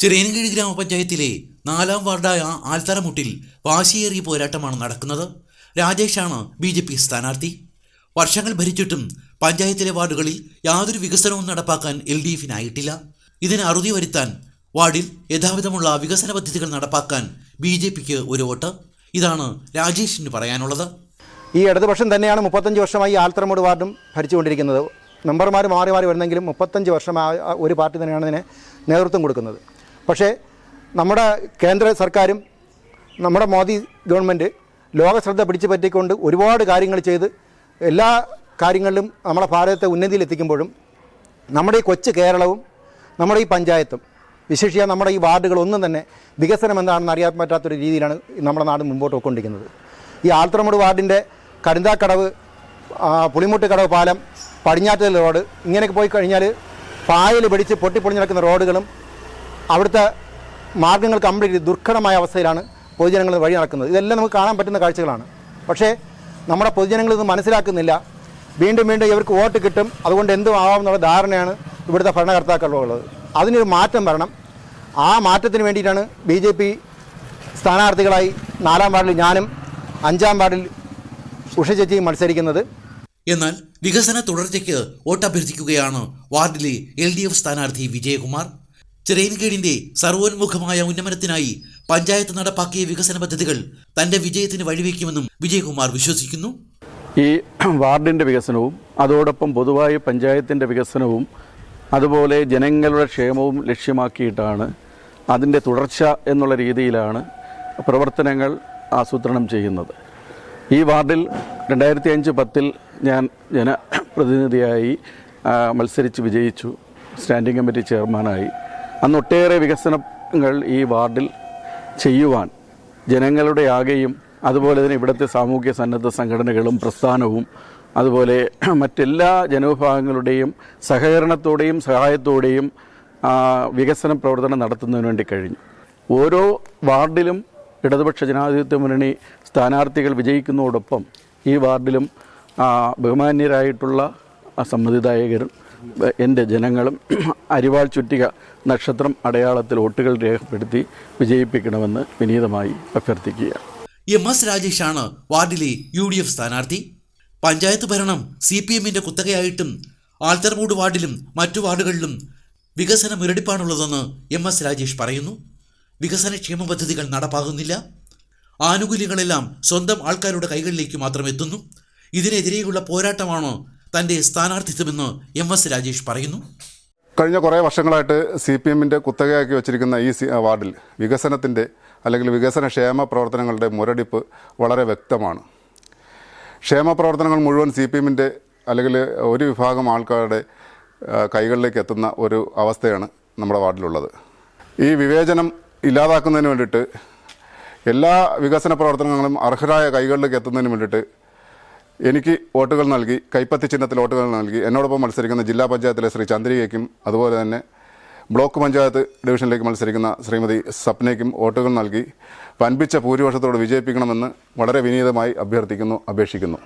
ചിറയൻകീഴ് ഗ്രാമപഞ്ചായത്തിലെ നാലാം വാർഡായ ആൽത്തറമുട്ടിൽ വാശിയേറിയ പോരാട്ടമാണ് നടക്കുന്നത്. രാജേഷാണ് ബി ജെ പി സ്ഥാനാർത്ഥി. വർഷങ്ങൾ ഭരിച്ചിട്ടും പഞ്ചായത്തിലെ വാർഡുകളിൽ യാതൊരു വികസനവും നടപ്പാക്കാൻ എൽ ഡി എഫിനായിട്ടില്ല ഇതിന് അറുതി വരുത്താൻ വാർഡിൽ യഥാവിധമുള്ള വികസന പദ്ധതികൾ നടപ്പാക്കാൻ ബി ജെ പിക്ക് ഒരു വോട്ട്. ഇതാണ് രാജേഷിന് പറയാനുള്ളത്. ഈ ഇടതുപക്ഷം തന്നെയാണ് മുപ്പത്തഞ്ച് വർഷമായി ആൽത്തറമൂട് വാർഡും ഭരിച്ചുകൊണ്ടിരിക്കുന്നത്. മെമ്പർമാർ മാറി മാറി വരുന്നെങ്കിലും മുപ്പത്തഞ്ച് വർഷമായി ഒരു പാർട്ടി തന്നെയാണ് ഇതിന് നേതൃത്വം കൊടുക്കുന്നത്. പക്ഷേ നമ്മുടെ കേന്ദ്ര സർക്കാരും നമ്മുടെ മോദി ഗവൺമെന്റ് ലോകശ്രദ്ധ പിടിച്ചു പറ്റിക്കൊണ്ട് ഒരുപാട് കാര്യങ്ങൾ ചെയ്ത് എല്ലാ കാര്യങ്ങളിലും നമ്മുടെ ഭാരതത്തെ ഉന്നതിയിലെത്തിക്കുമ്പോഴും നമ്മുടെ ഈ കൊച്ചു കേരളവും നമ്മുടെ ഈ പഞ്ചായത്തും വിശേഷിച്ച നമ്മുടെ ഈ വാർഡുകളൊന്നും തന്നെ വികസനം എന്താണെന്ന് അറിയാൻ പറ്റാത്തൊരു രീതിയിലാണ് നമ്മുടെ നാട് മുമ്പോട്ട് പോയിക്കൊണ്ടിരിക്കുന്നത്. ഈ ആൽത്തറമൂട് വാർഡിന്റെ കരുന്താക്കടവ് പുളിമുട്ട് കടവ് പാലം പടിഞ്ഞാറ്റൽ റോഡ് ഇങ്ങനെയൊക്കെ പോയി കഴിഞ്ഞാൽ പായൽ പിടിച്ച് പൊട്ടിപ്പൊളിഞ്ഞ് നടക്കുന്ന റോഡുകളും അവിടുത്തെ മാർഗങ്ങൾ കംപ്ലീറ്റ് ദുർഘടമായ അവസ്ഥയിലാണ് പൊതുജനങ്ങൾ വഴി നടക്കുന്നത്. ഇതെല്ലാം നമുക്ക് കാണാൻ പറ്റുന്ന കാഴ്ചകളാണ്. പക്ഷേ നമ്മുടെ പൊതുജനങ്ങൾ ഇത് മനസ്സിലാക്കുന്നില്ല. വീണ്ടും വീണ്ടും ഇവർക്ക് വോട്ട് കിട്ടും. അതുകൊണ്ട് എന്തും ആവാമെന്നുള്ള ധാരണയാണ് ഇവിടുത്തെ ഭരണകർത്താക്കളുള്ളത്. അതിനൊരു മാറ്റം വരണം. ആ മാറ്റത്തിന് വേണ്ടിയിട്ടാണ് ബി ജെ പി സ്ഥാനാർത്ഥികളായി നാലാം വാർഡിൽ ഞാനും അഞ്ചാം വാർഡിൽ ഉഷ ചേച്ചിയും മത്സരിക്കുന്നത്. എന്നാൽ വികസന തുടർച്ചയ്ക്ക് വോട്ടഭ്യർത്ഥിക്കുകയാണ് വാർഡിലെ എൽ ഡി എഫ് സ്ഥാനാർത്ഥി വിജയകുമാർ. ചിറയൻകീഴിന്റെ സർവോന്മുഖമായ ഉന്നമനത്തിനായി പഞ്ചായത്ത് നടപ്പാക്കിയ വികസന പദ്ധതികൾ തന്റെ വിജയത്തിന് വഴിവെക്കുമെന്നും വിജയകുമാർ വിശ്വസിക്കുന്നു. ഈ വാർഡിന്റെ വികസനവും അതോടൊപ്പം പൊതുവായ പഞ്ചായത്തിന്റെ വികസനവും അതുപോലെ ജനങ്ങളുടെ ക്ഷേമവും ലക്ഷ്യമാക്കിയിട്ടാണ് അതിന്റെ തുടർച്ച എന്നുള്ള രീതിയിലാണ് പ്രവർത്തനങ്ങൾ ആസൂത്രണം ചെയ്യുന്നത്. ഈ വാർഡിൽ രണ്ടായിരത്തി അഞ്ച് പത്തിൽ ഞാൻ ജനപ്രതിനിധിയായി മത്സരിച്ച് വിജയിച്ചു. സ്റ്റാൻഡിംഗ് കമ്മിറ്റി ചെയർമാനായി. അന്ന് ഒട്ടേറെ വികസനങ്ങൾ ഈ വാർഡിൽ ചെയ്യുവാൻ ജനങ്ങളുടെ ആകെയും അതുപോലെ തന്നെ ഇവിടുത്തെ സാമൂഹ്യ സന്നദ്ധ സംഘടനകളും പ്രസ്ഥാനവും അതുപോലെ മറ്റെല്ലാ ജനവിഭാഗങ്ങളുടെയും സഹകരണത്തോടെയും സഹായത്തോടെയും വികസന പ്രവർത്തനം നടത്തുന്നതിന് വേണ്ടി കഴിഞ്ഞു. ഓരോ വാർഡിലും ഇടതുപക്ഷ ജനാധിപത്യ മുന്നണി സ്ഥാനാർത്ഥികൾ വിജയിക്കുന്നതോടൊപ്പം ഈ വാർഡിലും ബഹുമാന്യരായിട്ടുള്ള സമ്മതിദായകരും എന്റെ ജനങ്ങളും അരിവാൾ ചുറ്റിക നക്ഷത്രം അടയാളത്തിൽ വോട്ടുകൾ രേഖപ്പെടുത്തി വിജയിപ്പിക്കണമെന്ന് വിനീതമായി അഭ്യർത്ഥിക്കുക എം എസ് രാജേഷാണ് വാർഡിലെ യു ഡി എഫ് സ്ഥാനാർത്ഥി. പഞ്ചായത്ത് ഭരണം സി പി എമ്മിന്റെ കുത്തകയായിട്ടും ആൽത്തർമൂട് വാർഡിലും മറ്റു വാർഡുകളിലും വികസന മുരടിപ്പാണുള്ളതെന്ന് എം എസ് രാജേഷ് പറയുന്നു. വികസന ക്ഷേമ പദ്ധതികൾ നടപ്പാകുന്നില്ല. ആനുകൂല്യങ്ങളെല്ലാം സ്വന്തം ആൾക്കാരുടെ കൈകളിലേക്ക് മാത്രം എത്തുന്നു. ഇതിനെതിരെയുള്ള പോരാട്ടമാണ് തന്റെ സ്ഥാനാർത്ഥിത്വമെന്ന് എം എസ് രാജേഷ് പറയുന്നു. കഴിഞ്ഞ കുറേ വർഷങ്ങളായിട്ട് സി പി എമ്മിന്റെ കുത്തകയാക്കി വെച്ചിരിക്കുന്ന ഈ വാർഡിൽ വികസനത്തിന്റെ അല്ലെങ്കിൽ വികസന ക്ഷേമ പ്രവർത്തനങ്ങളുടെ മുരടിപ്പ് വളരെ വ്യക്തമാണ്. ക്ഷേമ പ്രവർത്തനങ്ങൾ മുഴുവൻ സി പി എമ്മിന്റെ അല്ലെങ്കിൽ ഒരു വിഭാഗം ആൾക്കാരുടെ കൈകളിലേക്ക് എത്തുന്ന ഒരു അവസ്ഥയാണ് നമ്മുടെ വാർഡിലുള്ളത്. ഈ വിവേചനം ഇല്ലാതാക്കുന്നതിന് വേണ്ടിയിട്ട് എല്ലാ വികസന പ്രവർത്തനങ്ങളും അർഹരായ കൈകളിലേക്ക് എത്തുന്നതിന് വേണ്ടിയിട്ട് എനിക്ക് വോട്ടുകൾ നൽകി കൈപ്പത്തി ചിഹ്നത്തിൽ വോട്ടുകൾ നൽകി എന്നോടൊപ്പം മത്സരിക്കുന്ന ജില്ലാ പഞ്ചായത്തിലെ ശ്രീ ചന്ദ്രികയ്ക്കും അതുപോലെ തന്നെ ബ്ലോക്ക് പഞ്ചായത്ത് ഡിവിഷനിലേക്ക് മത്സരിക്കുന്ന ശ്രീമതി സപ്നയ്ക്കും വോട്ടുകൾ നൽകി വൻപിച്ച ഭൂരിപക്ഷത്തോട് വിജയിപ്പിക്കണമെന്ന് വളരെ വിനീതമായി അഭ്യർത്ഥിക്കുന്നു അപേക്ഷിക്കുന്നു.